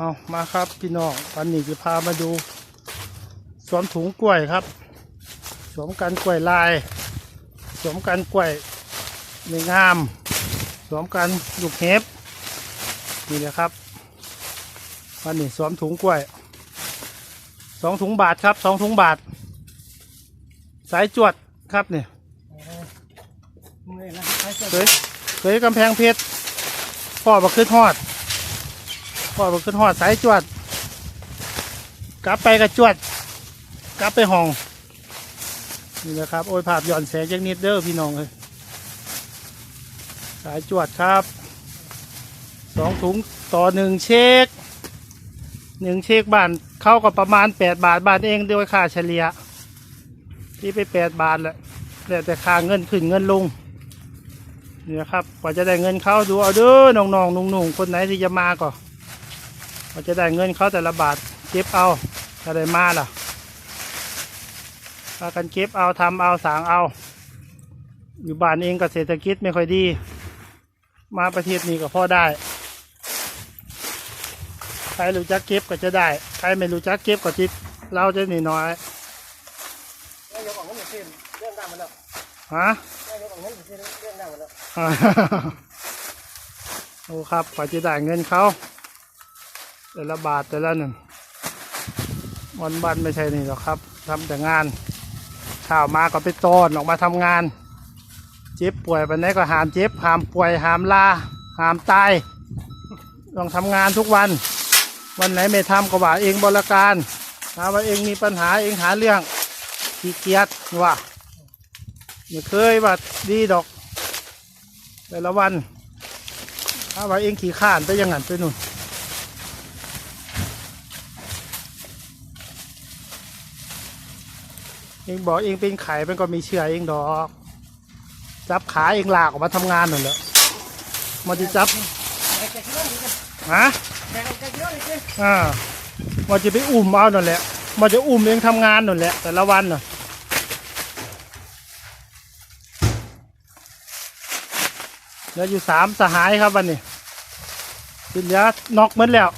เอามาครับพี่น้องวันนี้จะพามาดูสวมถุงกล้วยครับ สวมกันกล้วยลาย สวมกันกล้วยในงาม สวมกันลูกเห็บนี่แหละครับวันนี้สวมถุงกล้วยสองถุงบาทครับสองถุงบาท สายจวดครับเนี่ยเมื่อยนะใช้เสื้อเคยเคยกำแพงเพชรพ่อบักขึ้นฮอด พ่อบักขึ้นฮอดสายจวด กลับไปกับจวด กลับไปห้อง นี่นะครับ โอ้ยภาพย้อนแสงจังนิดเด้อพี่น้องเลยสายจวดครับสองถุงต่อหนึ่งเช็คหนึ่งเช็คบานเข้ากับประมาณแปดบาทบาทเองโดยค่าเฉลี่ยที่ไปแปดบาทแหละแต่ค่าเงินขึ้นเงินลงเนี่นะครับกว่าจะได้เงินเข้าดูเอาเด้อน้องๆนุ่งๆคนไหนที่จะมาก็ กว่าจะได้เงินเขาแต่ละบาทเก็บเอาถ้าได้มาล่ะพากันเก็บเอาทำเอาสางเอา อยู่บ้านเองก็เศรษฐกิจไม่ค่อยดี มาประเทศนี้ก็พอได้ ใครรู้จักเก็บก็จะได้ ใครไม่รู้จักเก็บก็จิตเราจะหนีน้อยนายกออกเงินอยู่ที่เรื่องได้มาแล้วฮะนายกออกเงินอยู่ที่เรื่องได้มาแล้วโอ้ครับกว่าจะได้เงินเขา แต่ละบาทแต่ละหนึ่ง วันบันไม่ใช่นี่หรอกครับทำแต่งานข่าวมาก็ไปตอนออกมาทำงาน เจ็บป่วยไปไหนก็หามเจ็บหามป่วยหามลาหามตายต้องทำงานทุกวัน วันไหนไม่ทำก็ว่าเองบริการหาว่าเองมีปัญหาเองหาเรื่องขี้เกียจว่าไม่เคยว่าดีดอก แต่ละวันถ้าว่าเองขี่ข้านไปยังงันไปนู่น เองบอกเองเป็นไข่มันก็มีเชื่อเองดอก จับขาเองลากออกมาทำงานนั่นแหละมันจะจับฮะอ่ามันจะไปอุ้มเอานั่นแหละมันจะอุ้มเองทำงานนั่นแหละ แต่ละวันน่ะเหลืออยู่สามสหายครับวันนี้ทีเหลือนอกหมดแล้ว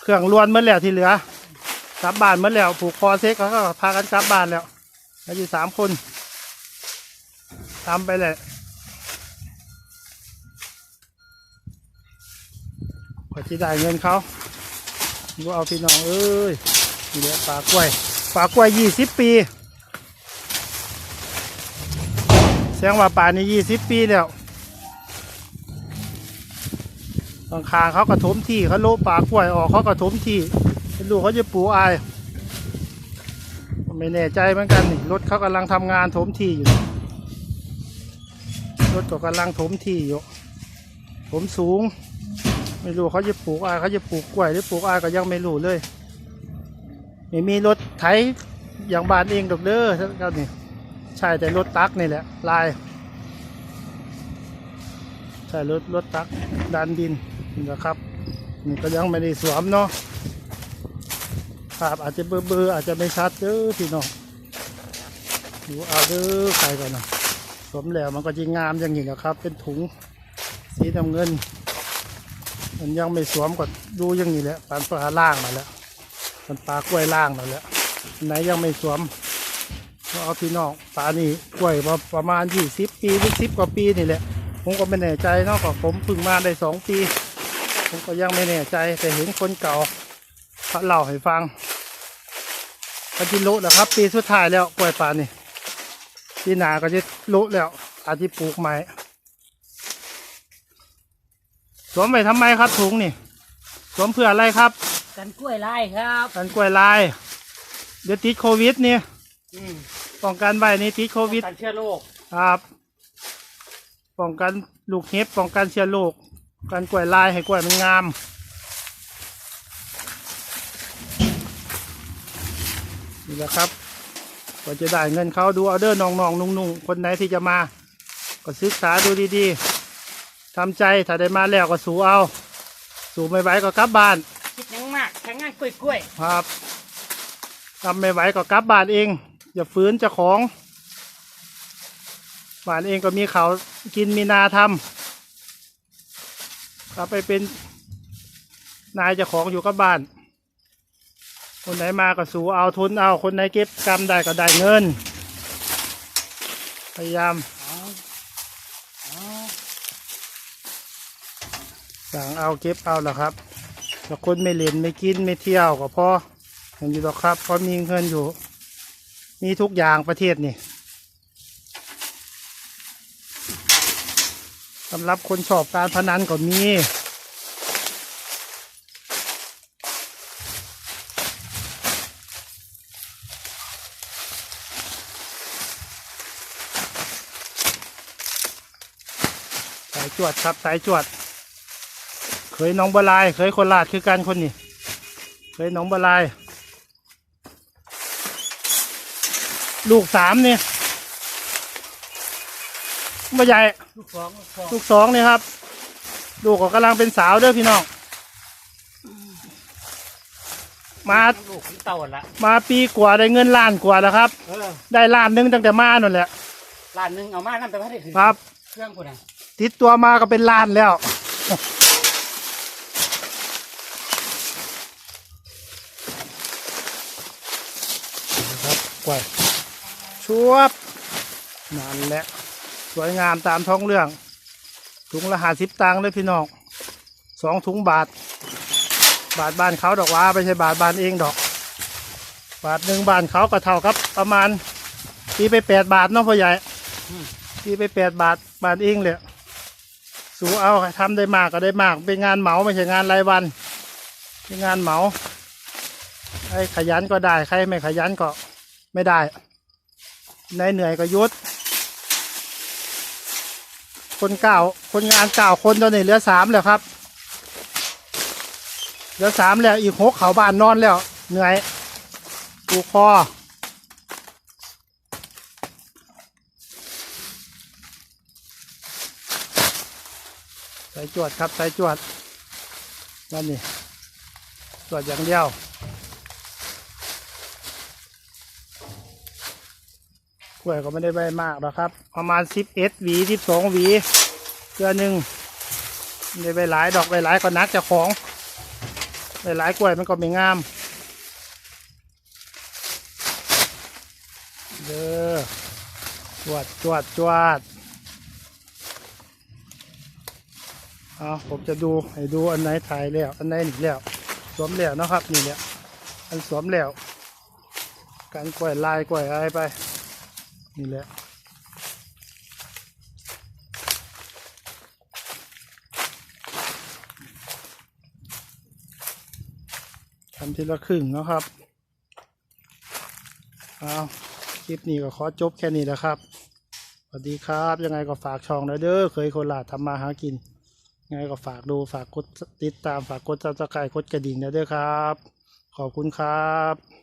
เครื่องล้วนหมดแล้วที่เหลือ กลับบ้านหมดแล้ว ผูกคอเซ็กเขาก็พากันกลับบ้านแล้วเหลืออยู่สามคนทำไปเลยกว่าที่ได้เงินเขาดูเอาพี่น้องเอ้ยนี่แหละปลากล้วยปลากล้วยยี่สิบปีแสดงว่าป่านี้ยี่สิบปีแล้วบางคางเขากระถมที่เขาโลปลากล้วยออกเขากระถมที่ เป็นลูกเขาจะปูอาย ไม่แน่ใจเหมือนกันรถเขากำลังทำงานถมที่อยู่ รถก็กำลังถมที่อยู่ถมสูง ไม่รู้เขาจะปลูกอะไรเขาจะปลูกกล้วยหรือปลูกอะไรก็ยังไม่รู้เลยไม่มีรถไถอย่างบ้านเองดอกเด้อเจ้านี่ใช่แต่รถตักนี่แหละลายใช่รถรถตักดันดินนะครับนี่ก็ยังไม่ได้สวมเนาะาพอาจจะเบลอๆอาจจะไม่ชัดเด้อพี่น้องดูเอาเด้อใครก่อนนะสวมแล้วมันก็จะงามอย่างนี้นะครับ เป็นถุงสีน้ำเงิน มันยังไม่สวมก็ดูอย่างนี้แหละปานปลาล่างมาแล้วมันปลากล้วยล่างมาแล้วไหนยังไม่สวมก็เอาพี่น้องปลานี่กล้วยมาประมาณยี่สิบปีหรือสิบกว่าปีนี่แหละ ผมก็ไม่แน่ใจเนากผมพิ่งมาได้สองปี ผมก็ยังไม่แน่ใจแต่เห็นคนเก่าเขาเล่าให้ฟัง ก็จิลุแล้วครับ ปีสุดท้ายแล้วกล้วยปลานี่ปีหนาก็จะลุแล้ว อาจจะปลูกใหม่สวมไปทำไมครับถุงนี่สวมเพื่ออะไรครับ กันกล้วยลายครับกันกล้วยลาย เดี๋ยวติดโควิดนี่อืมป้องกันไว้นี่ติดโควิดกันเชื้อโรคครับป้องกันลูกเห็บป้องกันเชื้อโรคกันกล้วยลายให้กล้วยมันงาม นี่แหละครับ ก็จะได้เงินเขาดูเอาเด้อน้องๆนุ่งๆคนไหนที่จะมา ก็ศึกษาดูดีๆทำใจถ้าได้มาแล้วก็สู้เอา สู้ไม่ไหวก็กลับบ้านคิดยังมากแข่งงานกล้วยกล้วยครับทำไม่ไหวก็กลับบ้านเอง อย่าฝืนเจ้าของบ้านเองก็มีเขาวกินมีนาทกลับไปเป็นนายเจ้าของอยู่กับบ้าน คนไหนมาก็สู้เอาทุนเอาคนไหนเก็บกำได้ก็ได้เงิน พยายามอาเอาสั่งเอาเก็บเอาแหละครับแต่คนไม่เล่นไม่กินไม่เที่ยวก็พออย่างนี้หรอกครับเพราะมีเงินอยู่ มีทุกอย่างประเทศนี่สำหรับคนชอบการพนันก็มี สายจ วดครับสายจวด เคยหน้องบลายเคยคนลาดคือกันคนนี้เคยหน้องบลาย ลูกสามนี่บ่ใหญ่ลูกสองลูกสองลูกสองนี่ครับ ลูกก็กำลังเป็นสาวเด้อพี่น้องมาลูกของเต่าหั่นละมาปีกว่าได้เงินล้านกว่าแล้วครับเออได้ล้านหนึงตั้งแต่มานั่นแหละล้านหนึ่งเอามานั่นไปว่าได้ถึงครับ เครื่องคนน่ะ ติดตัวมาก็เป็นล้านแล้ว ครับกล้วยชวบนั่นแหละ สวยงามตามท้องเรื่อง ถุงละหาสิบตังค์เลยพี่น้องสองถุงบาท บาทบ้านเขาดอกว่าไม่ใช่บาทบ้านเองดอก บาทหนึ่งบาทเขาก็เท่ากับ ประมาณตีไปแปดบาทเนาะพ่อใหญ่ตีไปแปดบาทบาทเองเลย สูเอาทำได้มากก็ได้มาก เป็นงานเหมาไม่ใช่งานรายวัน เป็นงานเหมาใครขยันก็ได้ใครไม่ขยันก็ไม่ได้ ในเหนื่อยก็ยุด คนเก่าคนงานเก่าคนตอนนี้เหลือสามแล้วครับ เหลือสามแล้วอีกหกเขาบ้านนอนแล้ว เหนื่อยปูคอ ใส่จวดครับใส่จวดนั่นนี่จวดอย่างเดียวกล้วยก็ไม่ได้ใบมากหรอกครับ ประมาณสิบเอ็ดหวีสิบสองหวีเกือหนึ่งไม่ได้ใบหลายดอกใบหลายก็นักจะของใบหลายกล้วยมันก็ไม่งามเด้อจวดจวดจวด อาผมจะดูให้ดูอันไหนถ่ายแล้ว อันไหนหนีแล้ว สวมแล้วนะครับนี่เนี่ยอันสวมแล้วการกล้วยลายกล้วยอะไรไป นี่แหละทำทีละครึ่งนะครับเอาคลิปนี้ก็ขอจบแค่นี้นะครับ สวัสดีครับ ยังไงก็ฝากช่องหนะเด้อ เคยโคราชทำมาหากิน ยังไงก็ฝากดูฝากกดติดตามฝากกดซับสไครต์กดกระดิ่งนะด้วยครับ ขอบคุณครับ